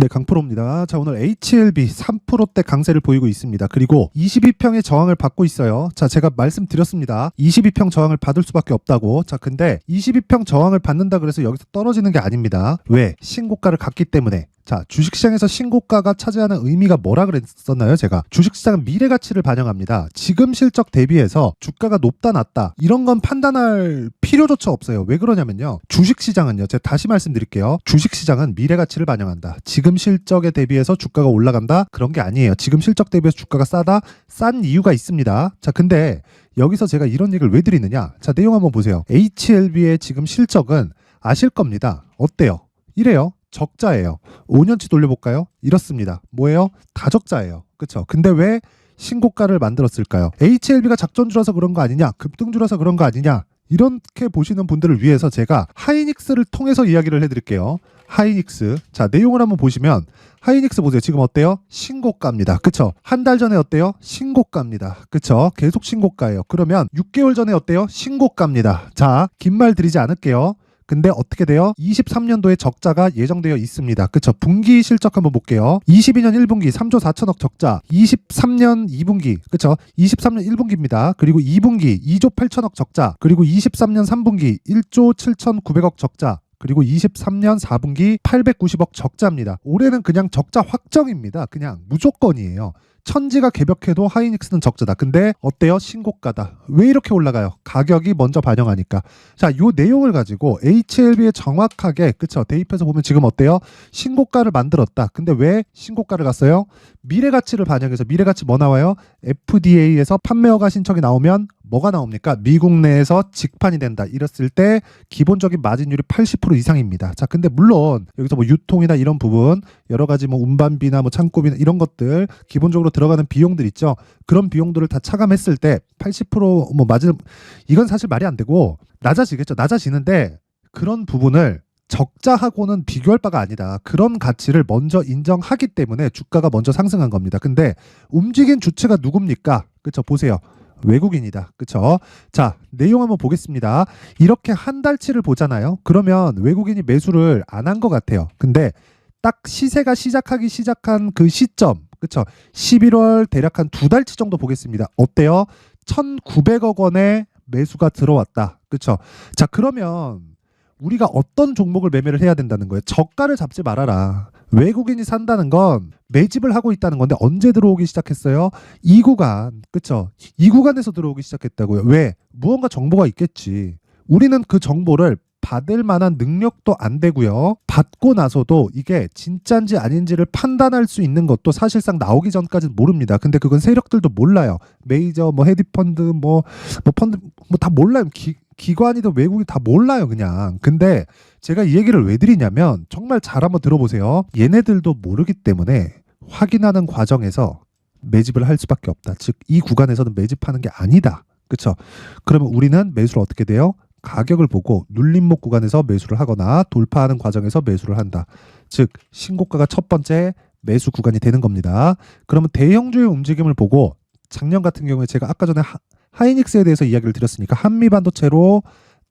네, 강프로입니다. 자, 오늘 HLB 3%대 강세를 보이고 있습니다. 그리고 22평의 저항을 받고 있어요. 자, 제가 말씀드렸습니다. 22평 저항을 받을 수밖에 없다고. 자, 근데 22평 저항을 받는다 그래서 여기서 떨어지는 게 아닙니다. 왜? 신고가를 갔기 때문에. 자, 주식시장에서 신고가가 차지하는 의미가 뭐라 그랬었나요? 제가 주식시장은 미래 가치를 반영합니다. 지금 실적 대비해서 주가가 높다 낮다 이런 건 판단할 필요조차 없어요. 왜 그러냐면요. 주식시장은요. 제가 다시 말씀드릴게요. 주식시장은 미래 가치를 반영한다. 지금 실적에 대비해서 주가가 올라간다 그런 게 아니에요. 지금 실적 대비해서 주가가 싸다 싼 이유가 있습니다. 자, 근데 여기서 제가 이런 얘기를 왜 드리느냐? 자, 내용 한번 보세요. HLB의 지금 실적은 아실 겁니다. 어때요? 이래요. 적자예요. 5년치 돌려볼까요? 이렇습니다. 뭐예요? 다 적자예요. 그쵸? 근데 왜 신고가를 만들었을까요? HLB가 작전주라서 그런 거 아니냐? 급등주라서 그런 거 아니냐? 이렇게 보시는 분들을 위해서 제가 하이닉스를 통해서 이야기를 해드릴게요. 하이닉스. 자, 내용을 한번 보시면 하이닉스 보세요. 지금 어때요? 신고가입니다. 그쵸? 한 달 전에 어때요? 신고가입니다. 그쵸? 계속 신고가예요. 그러면 6개월 전에 어때요? 신고가입니다. 자, 긴 말 드리지 않을게요. 근데 어떻게 돼요? 23년도에 적자가 예정되어 있습니다. 그쵸? 분기 실적 한번 볼게요. 22년 1분기 3조 4천억 적자, 23년 2분기, 그쵸? 23년 1분기입니다. 그리고 2분기 2조 8천억 적자, 그리고 23년 3분기 1조 7,900억 적자, 그리고 23년 4분기 890억 적자입니다. 올해는 그냥 적자 확정입니다. 그냥 무조건이에요. 천지가 개벽해도 하이닉스는 적자다. 근데 어때요? 신고가다. 왜 이렇게 올라가요? 가격이 먼저 반영하니까. 자, 요 내용을 가지고 HLB에 정확하게 그쵸? 대입해서 보면 지금 어때요? 신고가를 만들었다. 근데 왜 신고가를 갔어요? 미래 가치를 반영해서 미래 가치 뭐 나와요? FDA에서 판매 허가 신청이 나오면 뭐가 나옵니까? 미국 내에서 직판이 된다. 이랬을 때 기본적인 마진율이 80% 이상입니다. 자, 근데 물론 여기서 뭐 유통이나 이런 부분 여러 가지 뭐 운반비나 뭐 창고비나 이런 것들 기본적으로 들어가는 비용들 있죠. 그런 비용들을 다 차감했을 때 80%뭐 마진 이건 사실 말이 안 되고 낮아지겠죠. 낮아지는데 그런 부분을 적자하고는 비교할 바가 아니다. 그런 가치를 먼저 인정하기 때문에 주가가 먼저 상승한 겁니다. 근데 움직인 주체가 누굽니까? 그쵸 보세요. 외국인이다. 그쵸? 자, 내용 한번 보겠습니다. 이렇게 한 달치를 보잖아요. 그러면 외국인이 매수를 안 한 것 같아요. 근데 딱 시세가 시작하기 시작한 그 시점, 그쵸? 11월 대략 한 두 달치 정도 보겠습니다. 어때요? 1,900억 원의 매수가 들어왔다. 그쵸? 자, 그러면 우리가 어떤 종목을 매매를 해야 된다는 거예요? 저가를 잡지 말아라. 외국인이 산다는 건 매집을 하고 있다는 건데 언제 들어오기 시작했어요? 이 구간, 그쵸? 이 구간에서 들어오기 시작했다고요. 왜? 무언가 정보가 있겠지. 우리는 그 정보를 받을 만한 능력도 안 되고요. 받고 나서도 이게 진짜인지 아닌지를 판단할 수 있는 것도 사실상 나오기 전까지는 모릅니다. 근데 그건 세력들도 몰라요. 메이저, 뭐 헤디펀드, 뭐, 뭐 펀드, 뭐 다 몰라요. 기, 기관이든 외국이 다 몰라요, 그냥. 근데 제가 이 얘기를 왜 드리냐면 정말 잘 한번 들어보세요. 얘네들도 모르기 때문에 확인하는 과정에서 매집을 할 수밖에 없다. 즉, 이 구간에서는 매집하는 게 아니다. 그쵸? 그러면 우리는 매수를 어떻게 돼요? 가격을 보고 눌림목 구간에서 매수를 하거나 돌파하는 과정에서 매수를 한다. 즉, 신고가가 첫 번째 매수 구간이 되는 겁니다. 그러면 대형주의 움직임을 보고 작년 같은 경우에 제가 아까 전에 하, 하이닉스에 대해서 이야기를 드렸으니까 한미 반도체로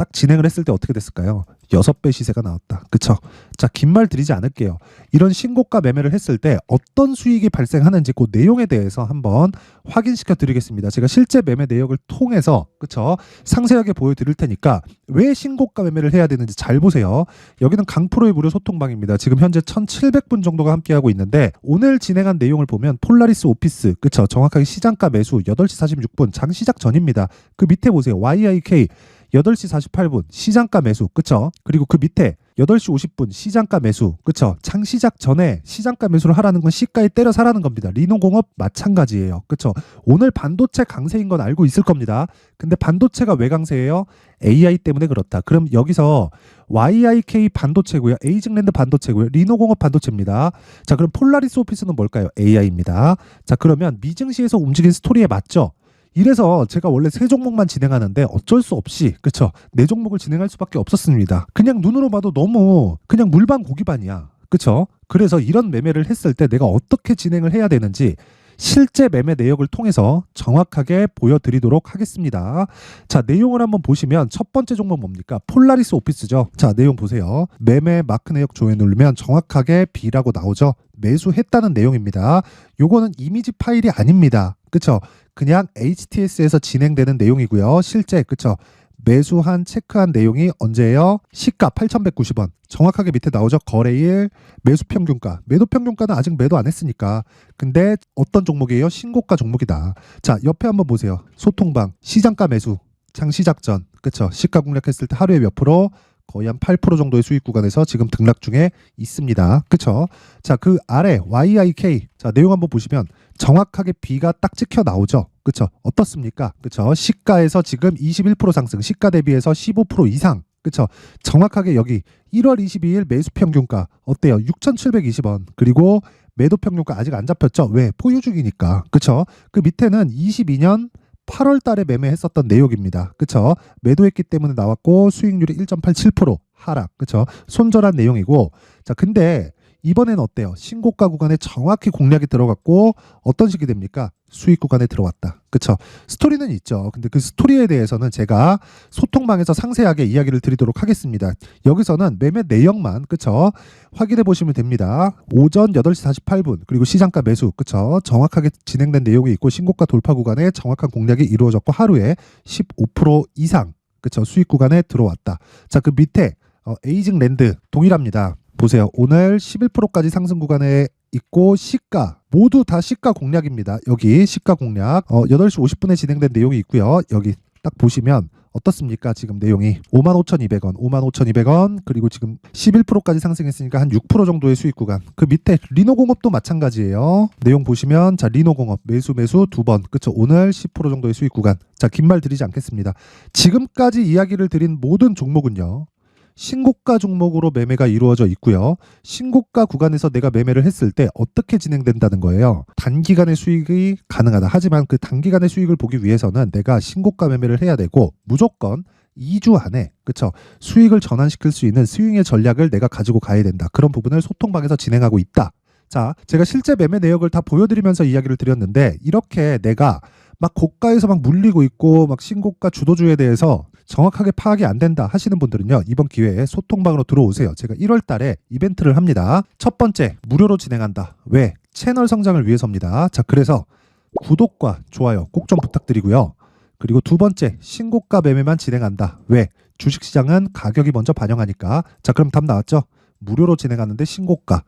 딱 진행을 했을 때 어떻게 됐을까요? 여섯 배 시세가 나왔다. 그쵸? 자, 긴 말 드리지 않을게요. 이런 신고가 매매를 했을 때 어떤 수익이 발생하는지 그 내용에 대해서 한번 확인시켜 드리겠습니다. 제가 실제 매매 내역을 통해서, 그쵸? 상세하게 보여드릴 테니까 왜 신고가 매매를 해야 되는지 잘 보세요. 여기는 강프로의 무료 소통방입니다. 지금 현재 1,700분 정도가 함께하고 있는데 오늘 진행한 내용을 보면 폴라리스 오피스, 그쵸? 정확하게 시장가 매수 8시 46분 장 시작 전입니다. 그 밑에 보세요. YIK 8시 48분 시장가 매수 그쵸? 그리고 그 밑에 8시 50분 시장가 매수 그쵸? 창 시작 전에 시장가 매수를 하라는 건 시가에 때려 사라는 겁니다. 리노공업 마찬가지예요. 그쵸? 오늘 반도체 강세인 건 알고 있을 겁니다. 근데 반도체가 왜 강세예요? AI 때문에 그렇다. 그럼 여기서 YIK 반도체고요. 에이징랜드 반도체고요. 리노공업 반도체입니다. 자 그럼 폴라리스 오피스는 뭘까요? AI입니다. 자 그러면 미증시에서 움직인 스토리에 맞죠 이래서 제가 원래 세 종목만 진행하는데 어쩔 수 없이 그쵸 네 종목을 진행할 수밖에 없었습니다. 그냥 눈으로 봐도 너무 그냥 물반 고기반이야. 그쵸? 그래서 이런 매매를 했을 때 내가 어떻게 진행을 해야 되는지 실제 매매 내역을 통해서 정확하게 보여드리도록 하겠습니다. 자, 내용을 한번 보시면 첫 번째 종목 뭡니까? 폴라리스 오피스죠. 자, 내용 보세요. 매매 마크 내역 조회 누르면 정확하게 B라고 나오죠. 매수했다는 내용입니다. 요거는 이미지 파일이 아닙니다. 그쵸? 그냥 HTS에서 진행되는 내용이고요. 실제 그쵸? 매수한 체크한 내용이 언제예요? 시가 8,190원. 정확하게 밑에 나오죠. 거래일 매수 평균가. 매도 평균가는 아직 매도 안 했으니까. 근데 어떤 종목이에요? 신고가 종목이다. 자, 옆에 한번 보세요. 소통방 시장가 매수. 장 시작 전. 그쵸? 시가 공략했을 때 하루에 몇 프로? 거의 한 8% 정도의 수익 구간에서 지금 등락 중에 있습니다. 그쵸? 자, 그 아래 YIK. 자, 내용 한번 보시면 정확하게 B가 딱 찍혀 나오죠. 그쵸? 어떻습니까? 그쵸? 시가에서 지금 21% 상승, 시가 대비해서 15% 이상. 그쵸? 정확하게 여기 1월 22일 매수 평균가 어때요? 6,720원. 그리고 매도 평균가 아직 안 잡혔죠? 왜? 보유 중이니까. 그쵸? 그 밑에는 22년 8월 달에 매매했었던 내용입니다. 그쵸? 매도했기 때문에 나왔고 수익률이 1.87% 하락. 그쵸? 손절한 내용이고. 자, 근데 이번엔 어때요? 신고가 구간에 정확히 공략이 들어갔고 어떤 식이 됩니까? 수익 구간에 들어왔다. 그쵸? 스토리는 있죠. 근데 그 스토리에 대해서는 제가 소통방에서 상세하게 이야기를 드리도록 하겠습니다. 여기서는 매매 내역만 그쵸? 확인해 보시면 됩니다. 오전 8시 48분 그리고 시장가 매수 그쵸? 정확하게 진행된 내용이 있고 신고가 돌파 구간에 정확한 공략이 이루어졌고 하루에 15% 이상 그쵸? 수익 구간에 들어왔다. 자, 그 밑에 어, 에이징 랜드 동일합니다. 보세요. 오늘 11%까지 상승 구간에 있고 시가 모두 다 시가 공략입니다. 여기 시가 공략 어, 8시 50분에 진행된 내용이 있고요. 여기 딱 보시면 어떻습니까? 지금 내용이 55,200원, 55,200원 그리고 지금 11%까지 상승했으니까 한 6% 정도의 수익 구간. 그 밑에 리노공업도 마찬가지예요. 내용 보시면 자 리노공업 매수 매수 두 번. 그쵸? 오늘 10% 정도의 수익 구간. 자 긴 말 드리지 않겠습니다. 지금까지 이야기를 드린 모든 종목은요. 신고가 종목으로 매매가 이루어져 있고요. 신고가 구간에서 내가 매매를 했을 때 어떻게 진행된다는 거예요. 단기간의 수익이 가능하다. 하지만 그 단기간의 수익을 보기 위해서는 내가 신고가 매매를 해야 되고 무조건 2주 안에 그쵸 수익을 전환시킬 수 있는 스윙의 전략을 내가 가지고 가야 된다. 그런 부분을 소통방에서 진행하고 있다. 자, 제가 실제 매매 내역을 다 보여드리면서 이야기를 드렸는데 이렇게 내가 막 고가에서 막 물리고 있고 막 신고가 주도주에 대해서 정확하게 파악이 안 된다 하시는 분들은요 이번 기회에 소통방으로 들어오세요. 제가 1월 달에 이벤트를 합니다. 첫 번째 무료로 진행한다. 왜? 채널 성장을 위해서입니다. 자 그래서 구독과 좋아요 꼭 좀 부탁드리고요. 그리고 두 번째 신고가 매매만 진행한다. 왜? 주식시장은 가격이 먼저 반영하니까. 자 그럼 답 나왔죠? 무료로 진행하는데 신고가.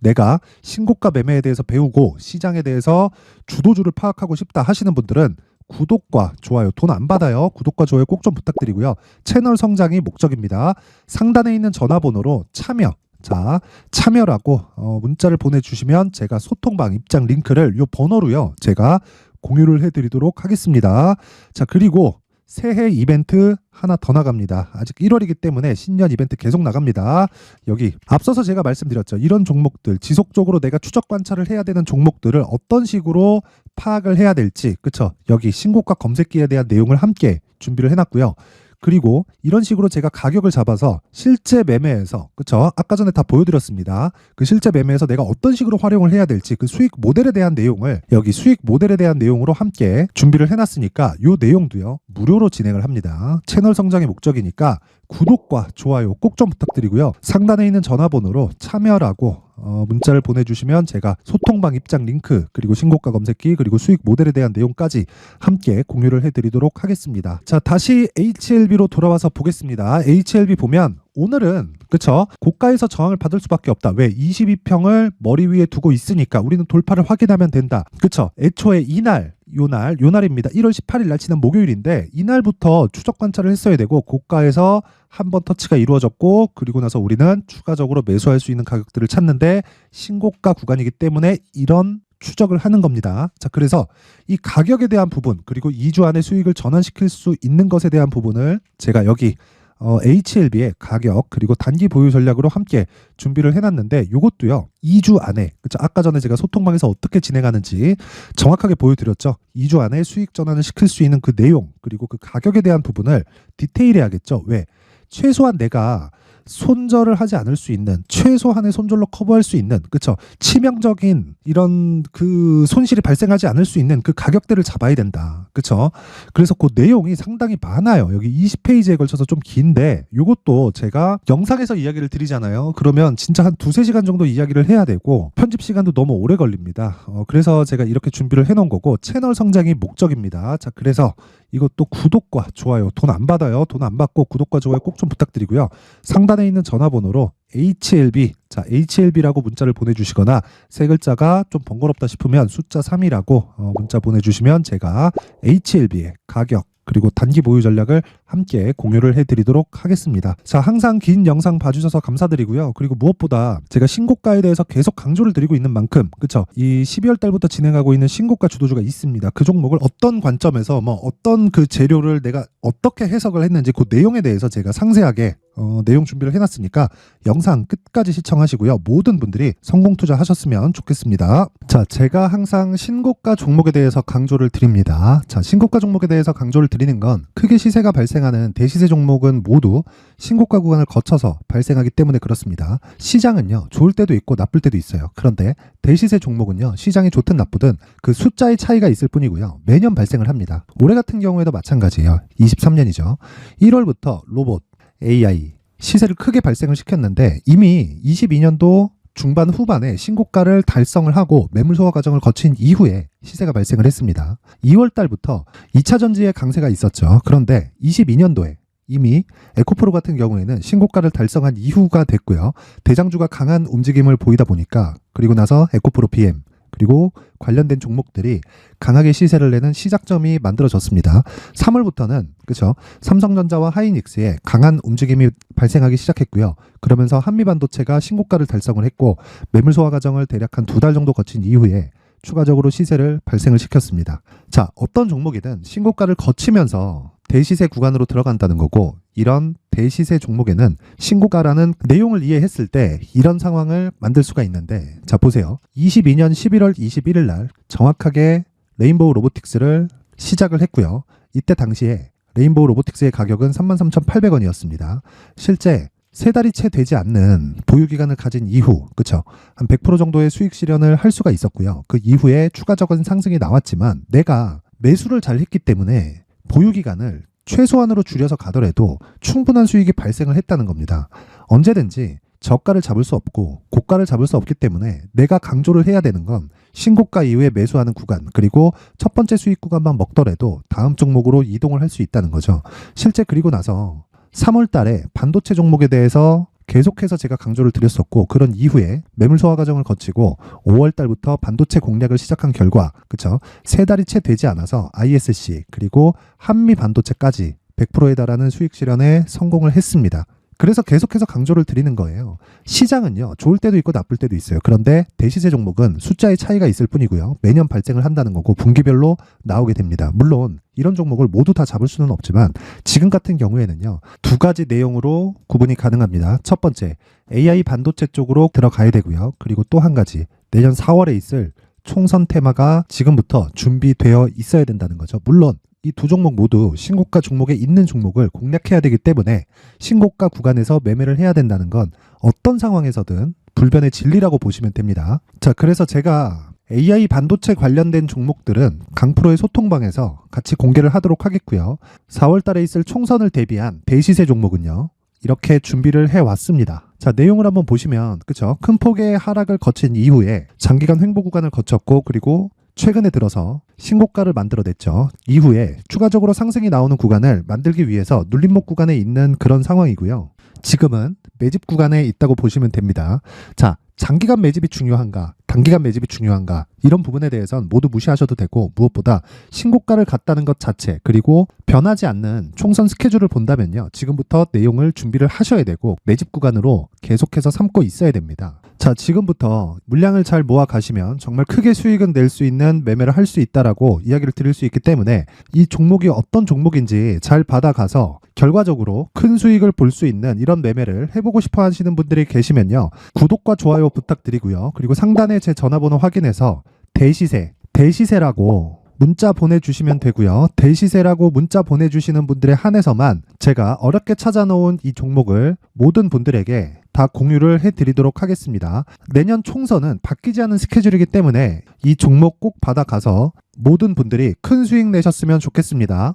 내가 신고가 매매에 대해서 배우고 시장에 대해서 주도주를 파악하고 싶다 하시는 분들은 구독과 좋아요 돈 안 받아요. 구독과 좋아요 꼭 좀 부탁드리고요. 채널 성장이 목적입니다. 상단에 있는 전화번호로 참여 자 참여라고 어, 문자를 보내주시면 제가 소통방 입장 링크를 요 번호로요 제가 공유를 해드리도록 하겠습니다. 자 그리고 새해 이벤트 하나 더 나갑니다. 아직 1월이기 때문에 신년 이벤트 계속 나갑니다. 여기 앞서서 제가 말씀드렸죠. 이런 종목들 지속적으로 내가 추적 관찰을 해야 되는 종목들을 어떤 식으로 파악을 해야 될지 그쵸? 여기 신고가 검색기에 대한 내용을 함께 준비를 해놨고요. 그리고 이런 식으로 제가 가격을 잡아서 실제 매매에서 그쵸 아까 전에 다 보여드렸습니다 그 실제 매매에서 내가 어떤 식으로 활용을 해야 될지 그 수익 모델에 대한 내용을 여기 수익 모델에 대한 내용으로 함께 준비를 해놨으니까 요 내용도요 무료로 진행을 합니다 채널 성장의 목적이니까 구독과 좋아요 꼭 좀 부탁드리고요 상단에 있는 전화번호로 참여라고 어, 문자를 보내주시면 제가 소통방 입장 링크 그리고 신고가 검색기 그리고 수익 모델에 대한 내용까지 함께 공유를 해드리도록 하겠습니다. 자 다시 HLB로 돌아와서 보겠습니다. HLB 보면 오늘은 그쵸 고가에서 저항을 받을 수밖에 없다. 왜 22평을 머리 위에 두고 있으니까 우리는 돌파를 확인하면 된다. 그쵸 애초에 이날 요날 요날입니다. 1월 18일 날 지난 목요일인데 이날부터 추적 관찰을 했어야 되고 고가에서 한 번 터치가 이루어졌고 그리고 나서 우리는 추가적으로 매수할 수 있는 가격들을 찾는데 신고가 구간이기 때문에 이런 추적을 하는 겁니다. 자, 그래서 이 가격에 대한 부분 그리고 2주 안에 수익을 전환시킬 수 있는 것에 대한 부분을 제가 여기 어, HLB의 가격 그리고 단기 보유 전략으로 함께 준비를 해놨는데 이것도요 2주 안에 그쵸? 아까 전에 제가 소통방에서 어떻게 진행하는지 정확하게 보여드렸죠? 2주 안에 수익 전환을 시킬 수 있는 그 내용 그리고 그 가격에 대한 부분을 디테일해야겠죠? 왜? 최소한 내가 손절을 하지 않을 수 있는 최소한의 손절로 커버할 수 있는 그쵸? 치명적인 이런 그 손실이 발생하지 않을 수 있는 그 가격대를 잡아야 된다. 그쵸? 그래서 그 내용이 상당히 많아요. 여기 20페이지에 걸쳐서 좀 긴데 요것도 제가 영상에서 이야기를 드리잖아요. 그러면 진짜 한 두세 시간 정도 이야기를 해야 되고 편집 시간도 너무 오래 걸립니다. 어, 그래서 제가 이렇게 준비를 해놓은 거고 채널 성장이 목적입니다. 자 그래서 이것도 구독과 좋아요. 돈 안 받아요. 돈 안 받고 구독과 좋아요 꼭 좀 부탁드리고요. 상단에 있는 전화번호로 HLB 자 HLB라고 문자를 보내주시거나 세 글자가 좀 번거롭다 싶으면 숫자 3이라고 어, 문자 보내주시면 제가 HLB의 가격 그리고 단기 보유 전략을 함께 공유를 해드리도록 하겠습니다. 자, 항상 긴 영상 봐주셔서 감사드리고요. 그리고 무엇보다 제가 신고가에 대해서 계속 강조를 드리고 있는 만큼, 그쵸? 이 12월 달부터 진행하고 있는 신고가 주도주가 있습니다. 그 종목을 어떤 관점에서 뭐 어떤 그 재료를 내가 어떻게 해석을 했는지 그 내용에 대해서 제가 상세하게 어, 내용 준비를 해놨으니까 영상 끝까지 시청하시고요. 모든 분들이 성공 투자하셨으면 좋겠습니다. 자, 제가 항상 신고가 종목에 대해서 강조를 드립니다. 자, 신고가 종목에 대해서 강조를 드리는 건 크게 시세가 발생하는 대시세 종목은 모두 신고가 구간을 거쳐서 발생하기 때문에 그렇습니다. 시장은요, 좋을 때도 있고 나쁠 때도 있어요. 그런데 대시세 종목은요, 시장이 좋든 나쁘든 그 숫자의 차이가 있을 뿐이고요. 매년 발생을 합니다. 올해 같은 경우에도 마찬가지예요. 23년이죠. 1월부터 로봇, AI 시세를 크게 발생을 시켰는데 이미 22년도 중반 후반에 신고가를 달성을 하고 매물 소화 과정을 거친 이후에 시세가 발생을 했습니다. 2월 달부터 2차 전지의 강세가 있었죠. 그런데 22년도에 이미 에코프로 같은 경우에는 신고가를 달성한 이후가 됐고요. 대장주가 강한 움직임을 보이다 보니까 그리고 나서 에코프로 PM 그리고 관련된 종목들이 강하게 시세를 내는 시작점이 만들어졌습니다. 3월부터는 그렇죠. 삼성전자와 하이닉스의 강한 움직임이 발생하기 시작했고요. 그러면서 한미반도체가 신고가를 달성을 했고 매물 소화 과정을 대략 한 두 달 정도 거친 이후에 추가적으로 시세를 발생을 시켰습니다. 자, 어떤 종목이든 신고가를 거치면서 대시세 구간으로 들어간다는 거고 이런 대시세 종목에는 신고가라는 내용을 이해했을 때 이런 상황을 만들 수가 있는데 자 보세요. 22년 11월 21일 날 정확하게 레인보우 로보틱스를 시작을 했고요. 이때 당시에 레인보우 로보틱스의 가격은 33,800원이었습니다. 실제 세 달이 채 되지 않는 보유 기간을 가진 이후, 그쵸? 한 100% 정도의 수익 실현을 할 수가 있었고요. 그 이후에 추가적인 상승이 나왔지만 내가 매수를 잘 했기 때문에 보유 기간을 최소한으로 줄여서 가더라도 충분한 수익이 발생을 했다는 겁니다. 언제든지 저가를 잡을 수 없고 고가를 잡을 수 없기 때문에 내가 강조를 해야 되는 건 신고가 이후에 매수하는 구간 그리고 첫 번째 수익 구간만 먹더라도 다음 종목으로 이동을 할 수 있다는 거죠. 실제 그리고 나서 3월 달에 반도체 종목에 대해서 계속해서 제가 강조를 드렸었고 그런 이후에 매물 소화 과정을 거치고 5월 달부터 반도체 공략을 시작한 결과 그쵸 세 달이 채 되지 않아서 ISC 그리고 한미 반도체까지 100%에 달하는 수익 실현에 성공을 했습니다. 그래서 계속해서 강조를 드리는 거예요. 시장은요, 좋을 때도 있고 나쁠 때도 있어요. 그런데 대시세 종목은 숫자의 차이가 있을 뿐이고요. 매년 발생을 한다는 거고 분기별로 나오게 됩니다. 물론 이런 종목을 모두 다 잡을 수는 없지만 지금 같은 경우에는요, 두 가지 내용으로 구분이 가능합니다. 첫 번째, AI 반도체 쪽으로 들어가야 되고요. 그리고 또 한 가지, 내년 4월에 있을 총선 테마가 지금부터 준비되어 있어야 된다는 거죠. 물론 이두 종목 모두 신고가 종목에 있는 종목을 공략해야 되기 때문에 신고가 구간에서 매매를 해야 된다는 건 어떤 상황에서든 불변의 진리라고 보시면 됩니다. 자, 그래서 제가 AI 반도체 관련된 종목들은 강프로의 소통방에서 같이 공개를 하도록 하겠고요. 4월 달에 있을 총선을 대비한 대시세 종목은요. 이렇게 준비를 해 왔습니다. 자, 내용을 한번 보시면 그쵸? 큰 폭의 하락을 거친 이후에 장기간 횡보 구간을 거쳤고 그리고 최근에 들어서 신고가를 만들어냈죠. 이후에 추가적으로 상승이 나오는 구간을 만들기 위해서 눌림목 구간에 있는 그런 상황이고요. 지금은 매집 구간에 있다고 보시면 됩니다. 자, 장기간 매집이 중요한가, 단기간 매집이 중요한가, 이런 부분에 대해서는 모두 무시하셔도 되고, 무엇보다 신고가를 갔다는 것 자체, 그리고 변하지 않는 총선 스케줄을 본다면요. 지금부터 내용을 준비를 하셔야 되고, 매집 구간으로 계속해서 삼고 있어야 됩니다. 자, 지금부터 물량을 잘 모아 가시면 정말 크게 수익은 낼 수 있는 매매를 할 수 있다라고 이야기를 드릴 수 있기 때문에 이 종목이 어떤 종목인지 잘 받아가서 결과적으로 큰 수익을 볼 수 있는 이런 매매를 해보고 싶어 하시는 분들이 계시면요. 구독과 좋아요 부탁드리고요. 그리고 상단에 제 전화번호 확인해서 대시세, 대시세라고 문자 보내주시면 되고요. 대시세라고 문자 보내주시는 분들에 한해서만 제가 어렵게 찾아놓은 이 종목을 모든 분들에게 다 공유를 해드리도록 하겠습니다. 내년 총선은 바뀌지 않은 스케줄이기 때문에 이 종목 꼭 받아가서 모든 분들이 큰 수익 내셨으면 좋겠습니다.